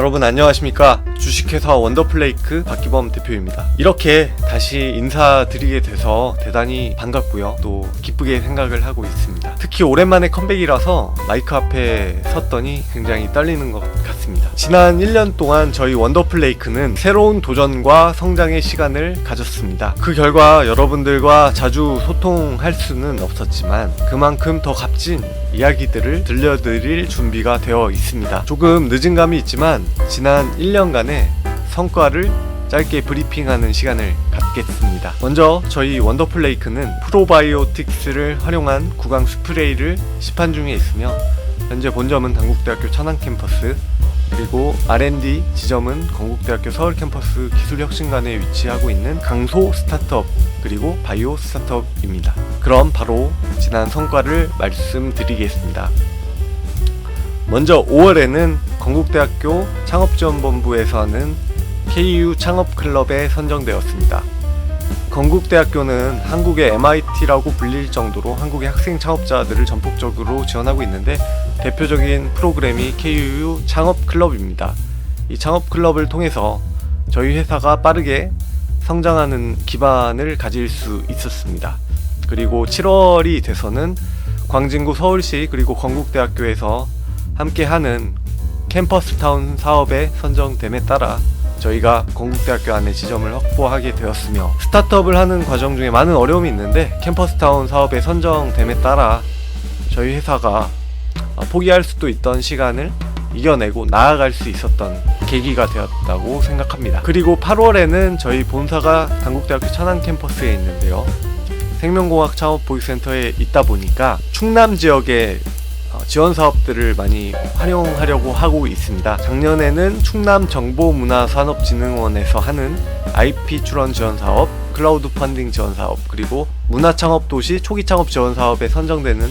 여러분 안녕하십니까? 주식회사 원더플레이크 박기범 대표입니다. 이렇게 다시 인사드리게 돼서 대단히 반갑고요. 또 기쁘게 생각을 하고 있습니다. 특히 오랜만에 컴백이라서 마이크 앞에 섰더니 굉장히 떨리는 것 같습니다 지난 1년 동안 저희 원더플레이크는 새로운 도전과 성장의 시간을 가졌습니다. 그 결과 여러분들과 자주 소통할 수는 없었지만 그만큼 더 값진 이야기들을 들려드릴 준비가 되어 있습니다. 조금 늦은 감이 있지만 지난 1년간의 성과를 짧게 브리핑하는 시간을 갖겠습니다. 먼저 저희 원더플레이크는 프로바이오틱스를 활용한 구강 스프레이를 시판 중에 있으며 현재 본점은 당국대학교 천안 캠퍼스 그리고 R&D 지점은 건국대학교 서울 캠퍼스 기술혁신관에 위치하고 있는 강소 스타트업 그리고 바이오 스타트업입니다. 그럼 바로 지난 성과를 말씀드리겠습니다. 먼저 5월에는 건국대학교 창업지원본부에서 하는 KU 창업클럽에 선정되었습니다. 건국대학교는 한국의 MIT라고 불릴 정도로 한국의 학생 창업자들을 전폭적으로 지원하고 있는데 대표적인 프로그램이 KU 창업클럽입니다. 이 창업클럽을 통해서 저희 회사가 빠르게 성장하는 기반을 가질 수 있었습니다. 그리고 7월이 돼서는 광진구 서울시 그리고 건국대학교에서 함께 하는 캠퍼스타운 사업에 선정됨에 따라 저희가 건국대학교 안에 지점을 확보하게 되었으며 스타트업을 하는 과정 중에 많은 어려움이 있는데 캠퍼스타운 사업에 선정됨에 따라 저희 회사가 어, 포기할 수도 있던 시간을 이겨내고 나아갈 수 있었던 계기가 되었다고 생각합니다. 그리고 8월에는 저희 본사가 당국대학교 천안 캠퍼스에 있는데요. 생명공학 창업 보육센터에 있다 보니까 충남 지역에 어, 지원 사업들을 많이 활용하려고 하고 있습니다. 작년에는 충남 정보문화산업진흥원에서 하는 IP 출원 지원 사업, 클라우드 펀딩 지원 사업, 그리고 문화창업 도시 초기 창업 지원 사업에 선정되는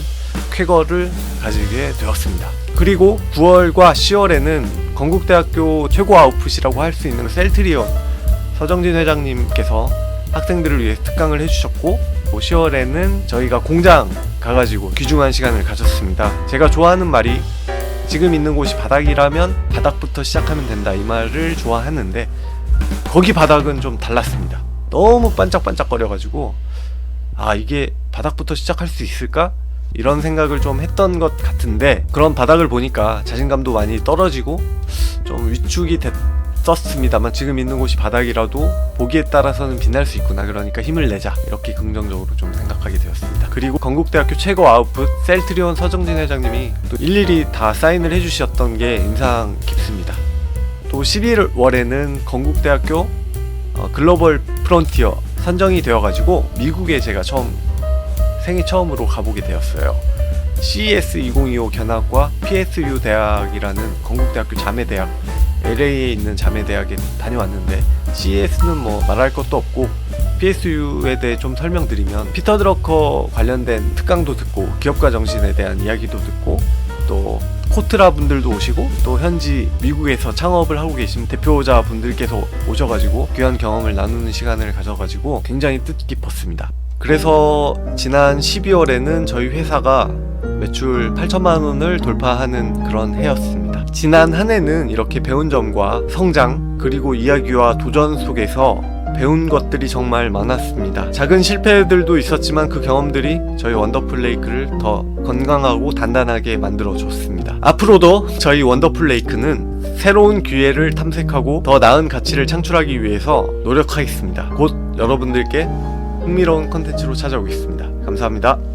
쾌거를 가지게 되었습니다. 그리고 9월과 10월에는 건국대학교 최고 아웃풋이라고 할 수 있는 셀트리온 서정진 회장님께서 학생들을 위해 특강을 해주셨고 뭐 10월에는 저희가 공장 가가지고 귀중한 시간을 가졌습니다. 제가 좋아하는 말이 지금 있는 곳이 바닥이라면 바닥부터 시작하면 된다 이 말을 좋아하는데 거기 바닥은 좀 달랐습니다. 너무 반짝반짝거려가지고 아 이게 바닥부터 시작할 수 있을까? 이런 생각을 좀 했던 것 같은데 그런 바닥을 보니까 자신감도 많이 떨어지고 좀 위축이 됐 었습니다만 지금 있는 곳이 바닥이라도 보기에 따라서는 빛날 수 있구나. 그러니까 힘을 내자. 이렇게 긍정적으로 좀 생각하게 되었습니다. 그리고 건국대학교 최고 아웃풋 셀트리온 서정진 회장님이 또 일일이 다 사인을 해주셨던 게 인상 깊습니다. 또 11월에는 건국대학교 어, 글로벌 프론티어 선정이 되어가지고 미국에 제가 처음 생애 처음으로 가보게 되었어요. CES 2025 견학과 PSU 대학이라는 건국대학교 자매대학 LA에 있는 자매 대학에 다녀왔는데 CES는 뭐 말할 것도 없고 PSU에 대해 좀 설명드리면 피터 드러커 관련된 특강도 듣고 기업가 정신에 대한 이야기도 듣고 또 코트라 분들도 오시고 또 현지 미국에서 창업을 하고 계신 대표자 분들께서 오셔가지고 귀한 경험을 나누는 시간을 가져가지고 굉장히 뜻깊었습니다. 그래서 지난 12월에는 저희 회사가 매출 8천만 원을 돌파하는 그런 해였습니다. 지난 한 해는 이렇게 배운 점과 성장 그리고 이야기와 도전 속에서 배운 것들이 정말 많았습니다. 작은 실패들도 있었지만 그 경험들이 저희 원더플레이크를 더 건강하고 단단하게 만들어 줬습니다. 앞으로도 저희 원더플레이크는 새로운 기회를 탐색하고 더 나은 가치를 창출하기 위해서 노력하겠습니다. 곧 여러분들께 흥미로운 컨텐츠로 찾아오겠습니다. 감사합니다.